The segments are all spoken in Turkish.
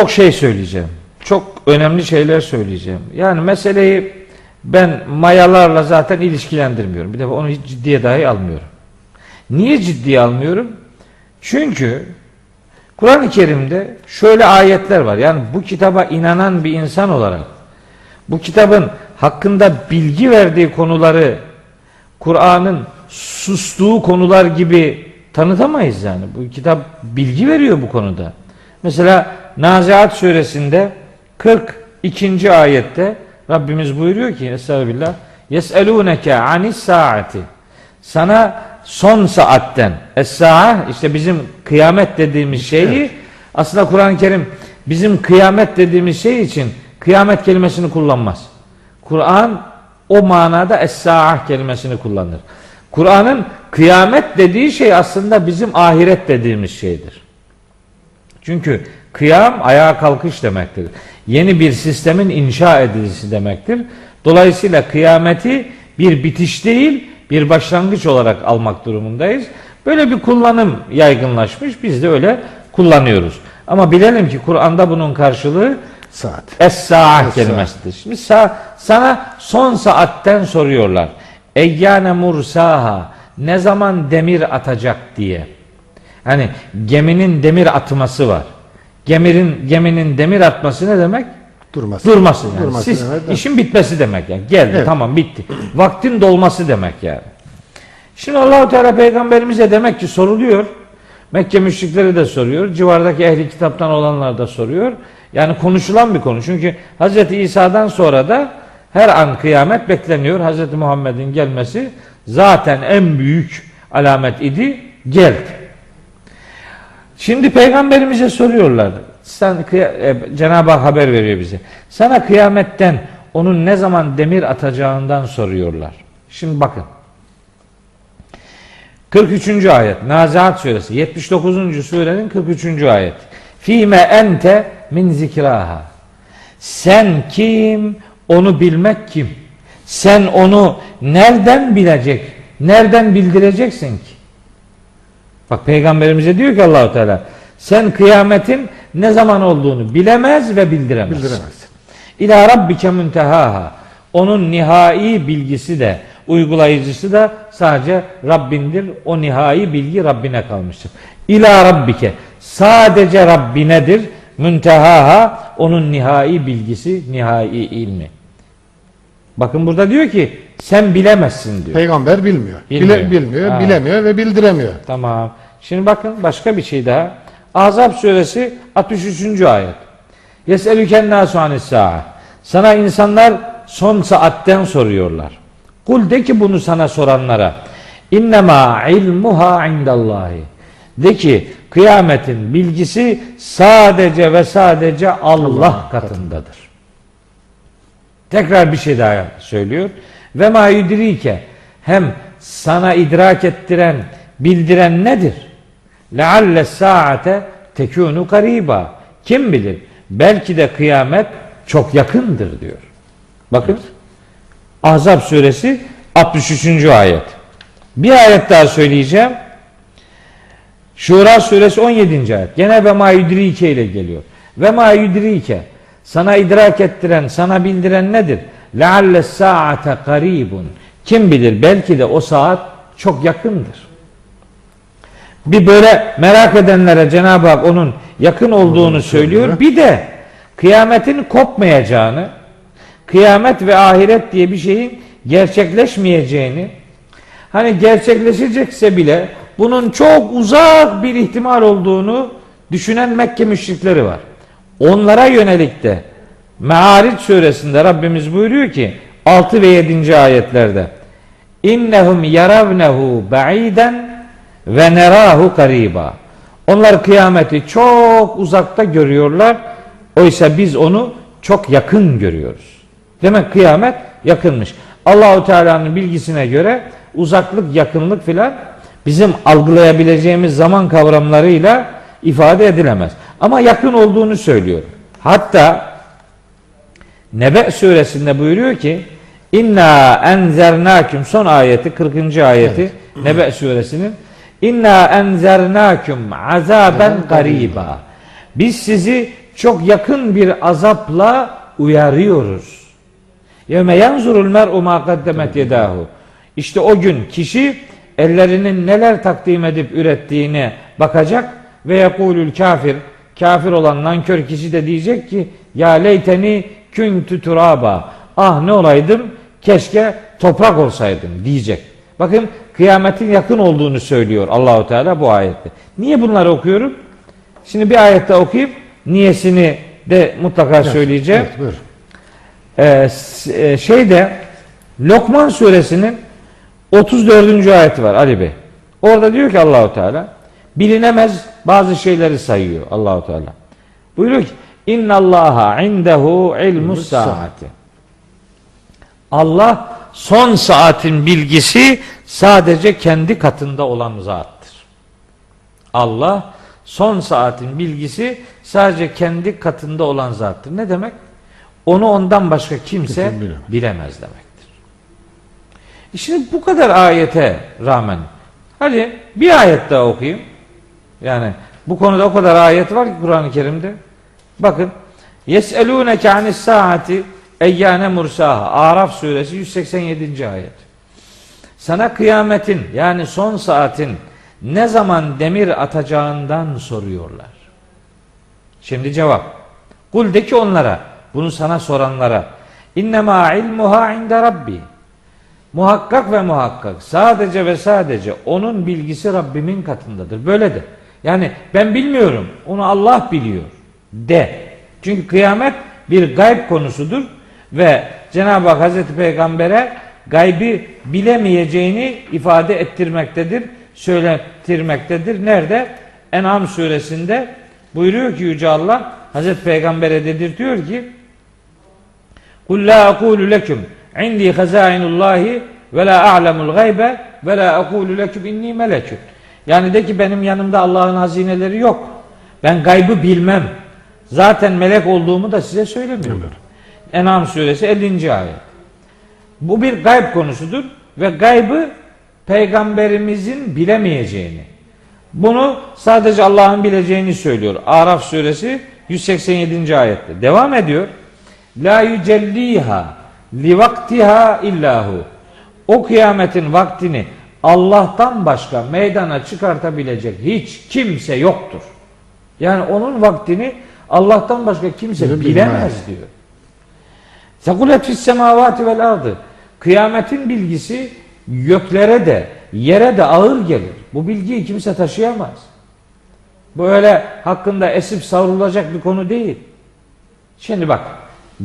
çok şey söyleyeceğim. Çok önemli şeyler söyleyeceğim. Yani meseleyi ben mayalarla zaten ilişkilendirmiyorum. Bir de onu hiç ciddiye dahi almıyorum. Niye ciddiye almıyorum? Çünkü Kur'an-ı Kerim'de şöyle ayetler var. Yani bu kitaba inanan bir insan olarak bu kitabın hakkında bilgi verdiği konuları Kur'an'ın sustuğu konular gibi tanıtamayız yani. Bu kitap bilgi veriyor bu konuda. Mesela Naziat suresinde 42. ayette Rabbimiz buyuruyor ki Estağfirullah Yes'elûneke anis saati Sana son saatten Es-sa'a işte bizim kıyamet dediğimiz şeyi aslında Kur'an-ı Kerim bizim kıyamet dediğimiz şey için kıyamet kelimesini kullanmaz. Kur'an o manada es-sa'a kelimesini kullanır. Kur'an'ın kıyamet dediği şey aslında bizim ahiret dediğimiz şeydir. Çünkü kıyam ayağa kalkış demektir. Yeni bir sistemin inşa edilisi demektir. Dolayısıyla kıyameti bir bitiş değil, bir başlangıç olarak almak durumundayız. Böyle bir kullanım yaygınlaşmış. Biz de öyle kullanıyoruz. Ama bilelim ki Kur'an'da bunun karşılığı Saat. Es-sa'a Es-sa'a. kelimesidir. Şimdi sa- sana son saatten soruyorlar. Eyyane mursaha ne zaman demir atacak diye. Hani geminin demir atması var. Geminin geminin demir atması ne demek? Durması. Durması yani. Durması Siz, demek. işin bitmesi demek yani. Geldi Evet. tamam bitti. Vaktin dolması demek yani. Şimdi Allahu Teala peygamberimize demek ki soruluyor. Mekke müşrikleri de soruyor. Civardaki ehli kitaptan olanlar da soruyor. Yani konuşulan bir konu. Çünkü Hz. İsa'dan sonra da her an kıyamet bekleniyor. Hz. Muhammed'in gelmesi zaten en büyük alamet idi. Geldi. Şimdi peygamberimize soruyorlar. Sen e, Cenab-ı Hak haber veriyor bize. Sana kıyametten onun ne zaman demir atacağından soruyorlar. Şimdi bakın. 43. ayet Nazihat suresi 79. surenin 43. ayet. Fime ente min zikraha. Sen kim? Onu bilmek kim? Sen onu nereden bilecek? Nereden bildireceksin ki? Bak peygamberimize diyor ki Allahu Teala sen kıyametin ne zaman olduğunu bilemez ve bildiremezsin. Bildiremez. İlâ rabbike müntehaha. Onun nihai bilgisi de uygulayıcısı da sadece Rabbindir. O nihai bilgi Rabbine kalmıştır. İlâ rabbike. Sadece Rabbinedir. Müntehaha onun nihai bilgisi, nihai ilmi. Bakın burada diyor ki sen bilemezsin diyor. Peygamber bilmiyor. Bilmiyor. Bile- bilmiyor, Ha. bilemiyor ve bildiremiyor. Tamam. Şimdi bakın başka bir şey daha. Azap suresi 63. ayet. Yeselüken nasu anis sa'a. Sana insanlar son saatten soruyorlar. Kul de ki bunu sana soranlara. İnnemâ ilmuha indallahi. De ki kıyametin bilgisi sadece ve sadece Allah katındadır. Tekrar bir şey daha söylüyor. Ve ma yudrike hem sana idrak ettiren, bildiren nedir? Lealle saate tekunu kariba. Kim bilir? Belki de kıyamet çok yakındır diyor. Bakın. Ahzab suresi 63. ayet. Bir ayet daha söyleyeceğim. Şura suresi 17. ayet. Gene ve ma yudrike ile geliyor. Ve ma yudrike sana idrak ettiren, sana bildiren nedir? Lealle saate karibun. Kim bilir belki de o saat çok yakındır. Bir böyle merak edenlere Cenab-ı Hak onun yakın olduğunu söylüyor. Bir de kıyametin kopmayacağını, kıyamet ve ahiret diye bir şeyin gerçekleşmeyeceğini, hani gerçekleşecekse bile bunun çok uzak bir ihtimal olduğunu düşünen Mekke müşrikleri var. Onlara yönelik de Me'ariç suresinde Rabbimiz buyuruyor ki 6 ve 7. ayetlerde İnnehum yaravnehu ba'iden ve nerahu kariba. Onlar kıyameti çok uzakta görüyorlar. Oysa biz onu çok yakın görüyoruz. Demek kıyamet yakınmış. Allahu Teala'nın bilgisine göre uzaklık, yakınlık filan bizim algılayabileceğimiz zaman kavramlarıyla ifade edilemez. Ama yakın olduğunu söylüyor. Hatta Nebe suresinde buyuruyor ki İnna enzernâküm son ayeti 40. ayeti Nebe suresinin İnna enzernâküm azaben gariba Biz sizi çok yakın bir azapla uyarıyoruz. Yevme yanzurul mer'u ma kaddemet yedahu. İşte o gün kişi ellerinin neler takdim edip ürettiğine bakacak ve yekulül kafir kafir olan nankör kişi de diyecek ki ya leyteni küntü turaba ah ne olaydım keşke toprak olsaydım diyecek. Bakın kıyametin yakın olduğunu söylüyor Allahu Teala bu ayette. Niye bunları okuyorum? Şimdi bir ayette okuyup niyesini de mutlaka söyleyeceğim. Evet. Ee, e, şeyde Lokman suresinin 34. ayeti var Ali Bey. Orada diyor ki Allahu Teala bilinemez bazı şeyleri sayıyor Allahu Teala. Buyuruyor ki İnna Allaha indehu ilmus saati. Allah son saatin bilgisi sadece kendi katında olan zattır. Allah son saatin bilgisi sadece kendi katında olan zattır. Ne demek? Onu ondan başka kimse bilemez demektir. E Şimdi bu kadar ayete rağmen hadi bir ayet daha okuyayım. Yani bu konuda o kadar ayet var ki Kur'an-ı Kerim'de. Bakın Yes'elûneke anis saati eyyâne mursaha. Araf suresi 187. ayet. Sana kıyametin yani son saatin ne zaman demir atacağından soruyorlar. Şimdi cevap. Kul de ki onlara, bunu sana soranlara. İnnemâ ilmuha inde rabbi. Muhakkak ve muhakkak sadece ve sadece onun bilgisi Rabbimin katındadır. Böyle de. Yani ben bilmiyorum. Onu Allah biliyor. De. Çünkü kıyamet bir gayb konusudur ve Cenab-ı Hak Hazreti Peygamber'e gaybi bilemeyeceğini ifade ettirmektedir, söylettirmektedir. Nerede? En'am suresinde buyuruyor ki Yüce Allah Hazreti Peygamber'e dedirtiyor ki la aqulu leküm indi hazainullahi ve la a'lemul gaybe ve la aqulu leküm inni meleküm. Yani de ki benim yanımda Allah'ın hazineleri yok. Ben gaybı bilmem. Zaten melek olduğumu da size söylemiyorum. En'am suresi 50. ayet. Bu bir gayb konusudur ve gaybı peygamberimizin bilemeyeceğini. Bunu sadece Allah'ın bileceğini söylüyor. Araf suresi 187. ayette. Devam ediyor. La yücelliha li vaktiha illahu. O kıyametin vaktini Allah'tan başka meydana çıkartabilecek hiç kimse yoktur. Yani onun vaktini Allah'tan başka kimse Bilim bilemez bilmez. diyor. Sekulet fis semavati vel ardı. Kıyametin bilgisi göklere de yere de ağır gelir. Bu bilgiyi kimse taşıyamaz. Bu öyle hakkında esip savrulacak bir konu değil. Şimdi bak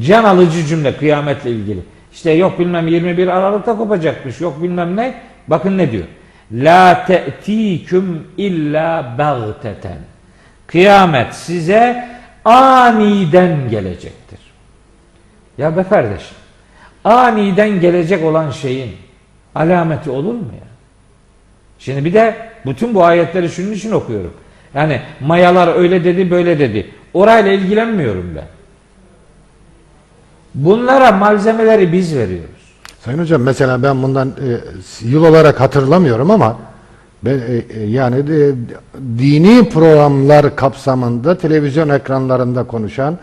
can alıcı cümle kıyametle ilgili. İşte yok bilmem 21 Aralık'ta kopacakmış. Yok bilmem ne. Bakın ne diyor. La te'tiküm illa bagteten. Kıyamet size aniden gelecektir. Ya be kardeşim, aniden gelecek olan şeyin alameti olur mu ya? Şimdi bir de bütün bu ayetleri şunun için okuyorum. Yani mayalar öyle dedi böyle dedi. Orayla ilgilenmiyorum ben. Bunlara malzemeleri biz veriyoruz. Sayın Hocam mesela ben bundan e, yıl olarak hatırlamıyorum ama yani e, dini programlar kapsamında televizyon ekranlarında konuşan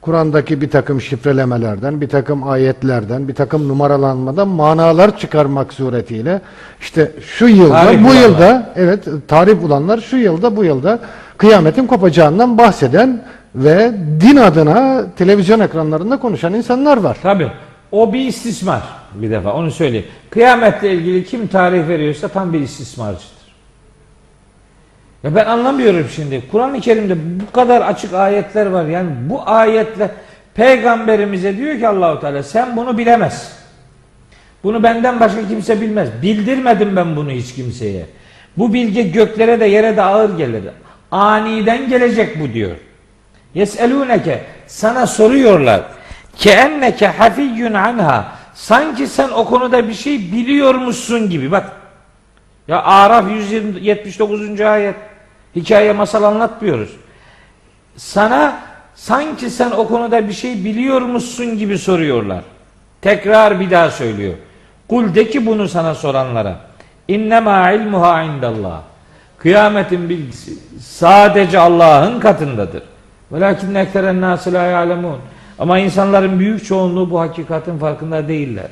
Kur'an'daki bir takım şifrelemelerden, bir takım ayetlerden, bir takım numaralanmadan manalar çıkarmak suretiyle işte şu yılda, Tarih bu bulanlar. yılda evet tarih bulanlar şu yılda, bu yılda kıyametin kopacağından bahseden ve din adına televizyon ekranlarında konuşan insanlar var. Tabii. O bir istismar bir defa onu söyleyeyim. Kıyametle ilgili kim tarih veriyorsa tam bir istismarcıdır. Ya ben anlamıyorum şimdi. Kur'an-ı Kerim'de bu kadar açık ayetler var. Yani bu ayetle peygamberimize diyor ki Allahu Teala sen bunu bilemezsin. Bunu benden başka kimse bilmez. Bildirmedim ben bunu hiç kimseye. Bu bilgi göklere de yere de ağır gelir. Aniden gelecek bu diyor. Yeselûneke sana soruyorlar. Ke enneke hafiyyun anha. Sanki sen o konuda bir şey biliyormuşsun gibi. Bak. Ya Araf 179. ayet. Hikaye masal anlatmıyoruz. Sana sanki sen o konuda bir şey biliyormuşsun gibi soruyorlar. Tekrar bir daha söylüyor. Kul de ki bunu sana soranlara. İnnemâ ilmuha indallah. Kıyametin bilgisi sadece Allah'ın katındadır. Velakin ekteren nâsı lâ ya'lemûn. Ama insanların büyük çoğunluğu bu hakikatin farkında değiller.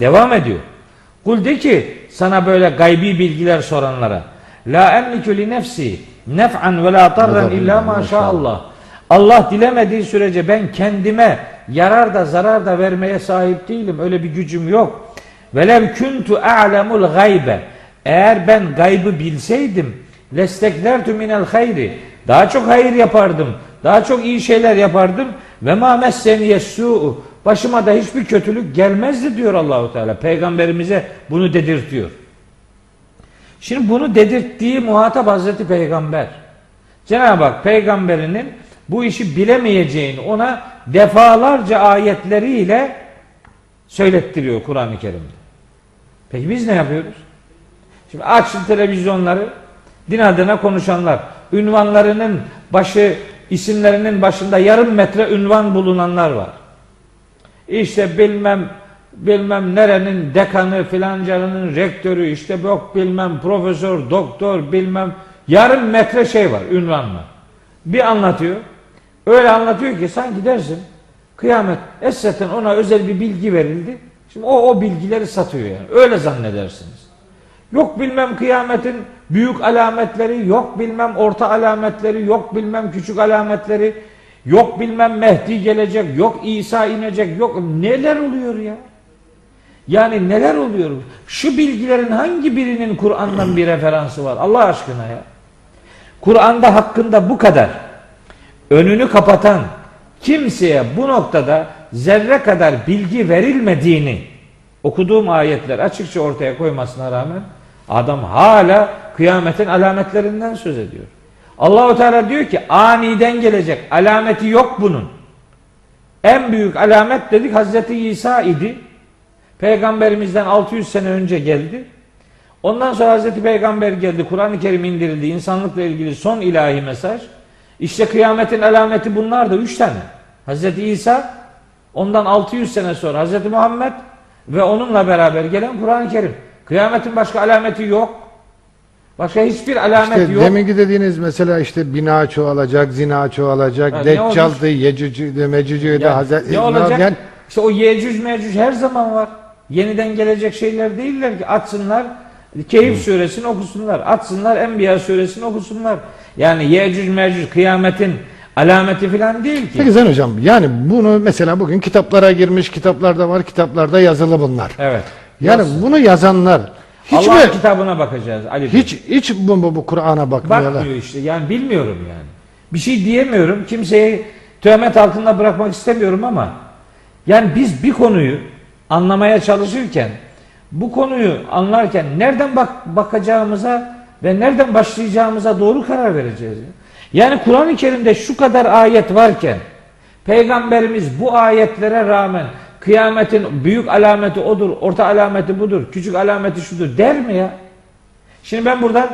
Devam ediyor. Kul de ki sana böyle gaybi bilgiler soranlara. La emliku li nefsi nef'an ve la darran illa ma Allah. Allah dilemediği sürece ben kendime yarar da zarar da vermeye sahip değilim. Öyle bir gücüm yok. Velev kuntu a'lemul gaybe. Eğer ben gaybı bilseydim lesteklertu minel hayri. Daha çok hayır yapardım. Daha çok iyi şeyler yapardım. Ve ma messeniye su'u. Başıma da hiçbir kötülük gelmezdi diyor Allahu Teala. Peygamberimize bunu dedirtiyor. Şimdi bunu dedirttiği muhatap Hazreti Peygamber. Cenab-ı Hak peygamberinin bu işi bilemeyeceğini ona defalarca ayetleriyle söylettiriyor Kur'an-ı Kerim'de. Peki biz ne yapıyoruz? Şimdi açın televizyonları, din adına konuşanlar, ünvanlarının başı, isimlerinin başında yarım metre ünvan bulunanlar var. İşte bilmem bilmem nerenin dekanı filancanın rektörü işte yok bilmem profesör doktor bilmem yarım metre şey var ünvan var. Bir anlatıyor. Öyle anlatıyor ki sanki dersin kıyamet esreten ona özel bir bilgi verildi. Şimdi o o bilgileri satıyor yani. Öyle zannedersiniz. Yok bilmem kıyametin büyük alametleri, yok bilmem orta alametleri, yok bilmem küçük alametleri, yok bilmem Mehdi gelecek, yok İsa inecek, yok neler oluyor ya? Yani neler oluyor? Şu bilgilerin hangi birinin Kur'an'dan bir referansı var? Allah aşkına ya. Kur'an'da hakkında bu kadar önünü kapatan kimseye bu noktada zerre kadar bilgi verilmediğini okuduğum ayetler açıkça ortaya koymasına rağmen adam hala kıyametin alametlerinden söz ediyor. Allahu Teala diyor ki aniden gelecek. Alameti yok bunun. En büyük alamet dedik Hazreti İsa idi. Peygamberimizden 600 sene önce geldi. Ondan sonra Hazreti Peygamber geldi. Kur'an-ı Kerim indirildi. İnsanlıkla ilgili son ilahi mesaj. İşte kıyametin alameti bunlar da üç tane. Hazreti İsa, ondan 600 sene sonra Hazreti Muhammed ve onunla beraber gelen Kur'an-ı Kerim. Kıyametin başka alameti yok. Başka hiçbir alamet İşte yok. deminki dediğiniz mesela işte bina çoğalacak, zina çoğalacak, Ha, ne Deccal'dı, Yecüc'ü, Mecüc'ü de Yani Hazreti ne olacak? Yani İşte o Yecüc Mecüc her zaman var. Yeniden gelecek şeyler değiller ki. Açsınlar Keyif suresini okusunlar. Açsınlar Enbiya suresini okusunlar. Yani Yecüc Mecüc kıyametin alameti falan değil ki. Peki Sen hocam yani bunu mesela bugün kitaplara girmiş, kitaplarda var, kitaplarda yazılı bunlar. Evet. Yani Yazsın. bunu yazanlar hiç Allah'ın mi kitabına bakacağız Ali Bey. hiç hiç bu, bu, bu Kur'an'a bakmıyorlar. Bakmıyor işte. Yani bilmiyorum yani. Bir şey diyemiyorum. Kimseyi töhmet altında bırakmak istemiyorum ama yani biz bir konuyu anlamaya çalışırken bu konuyu anlarken nereden bak bakacağımıza ve nereden başlayacağımıza doğru karar vereceğiz. Yani Kur'an-ı Kerim'de şu kadar ayet varken Peygamberimiz bu ayetlere rağmen kıyametin büyük alameti odur, orta alameti budur, küçük alameti şudur der mi ya? Şimdi ben buradan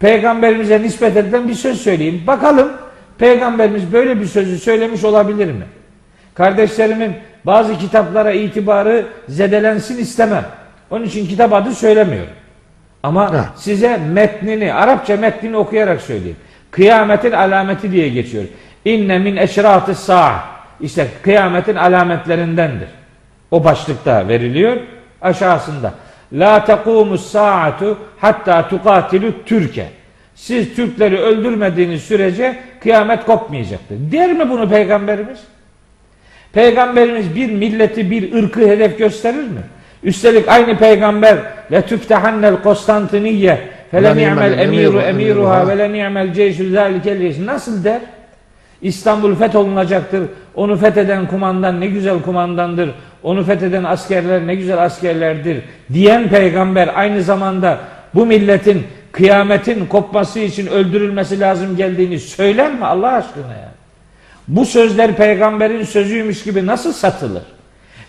peygamberimize nispet edilen bir söz söyleyeyim. Bakalım peygamberimiz böyle bir sözü söylemiş olabilir mi? Kardeşlerimin bazı kitaplara itibarı zedelensin istemem. Onun için kitap adı söylemiyorum. Ama Ha. size metnini, Arapça metnini okuyarak söyleyeyim. Kıyametin alameti diye geçiyor. İnne min eşratı sa'a. İşte kıyametin alametlerindendir. O başlıkta veriliyor. Aşağısında. La tekumus saatu hatta tukatilu Türkiye. Siz Türkleri öldürmediğiniz sürece kıyamet kopmayacaktır. Der mi bunu peygamberimiz? Peygamberimiz bir milleti, bir ırkı hedef gösterir mi? Üstelik aynı peygamber le tüftehannel Konstantiniye fe le ni'mel emiru emiruha ve le ni'mel ceyşü zâlikel. Nasıl der? İstanbul fetholunacaktır. Onu fetheden kumandan ne güzel kumandandır. Onu fetheden askerler ne güzel askerlerdir. Diyen peygamber aynı zamanda bu milletin kıyametin kopması için öldürülmesi lazım geldiğini söyler mi Allah aşkına ya? Bu sözler peygamberin sözüymüş gibi nasıl satılır?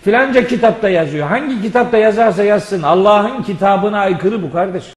Filanca kitapta yazıyor. Hangi kitapta yazarsa yazsın Allah'ın kitabına aykırı bu kardeş.